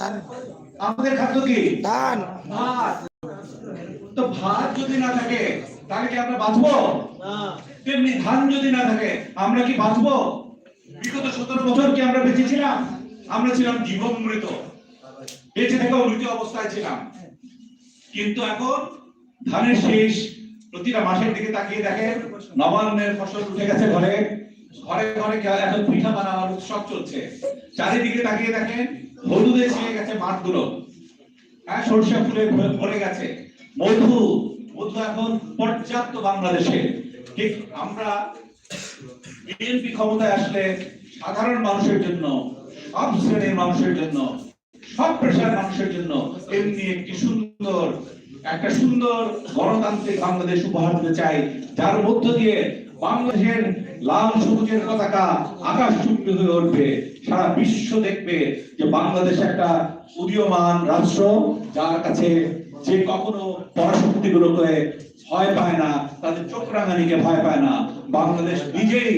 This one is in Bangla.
ধান আমাদের খাদ্য কি? ধান ভাত। তো ভাত যদি না থাকে তাহলে কি আমরা বাঁচবো? তেমনি ধান যদি না থাকে আমরা কি বাঁচবো? বিগত সতেরো বছর কি আমরা বেঁচে ছিলাম? আমরা ছিলাম বেঁচে থাকা মৃত অবস্থায় ছিলাম। কিন্তু এখন ধানের শেষ প্রতিটা মাসের দিকে তাকিয়ে দেখেন নবান্নের ফসল উঠে গেছে ঘরে। ঘরে ঘরে এখন পিঠা বানানোর উৎসব চলছে। চারিদিকে তাকিয়ে দেখেন হলুদে ছেয়ে গেছে মাঠগুলো হ্যাঁ সরষে ফুলে ভরে গেছে। মধু মধু এখন পর্যাপ্ত বাংলাদেশে। ঠিক আমরা বিএনপি ক্ষমতায় আসলে সাধারণ মানুষের জন্য, সব শ্রেণির মানুষের জন্য, সব পেশার মানুষের জন্য এমনি একটি সুন্দর একটা সুন্দর গণতান্ত্রিক বাংলাদেশ উপহার দিতে চাই, যার মধ্য দিয়ে বাংলাদেশের লাল সবুজের পতাকা আকাশ চুম্বি হয়ে উঠবে। সারা বিশ্ব দেখবে যে বাংলাদেশ একটা উদীয়মান রাষ্ট্র, যার কাছে যে কখনো পরাশক্তিগুলোকে ভয় পায় না, তাদের চোখ রাঙানিকে ভয় পায় না। বাংলাদেশ নিজেই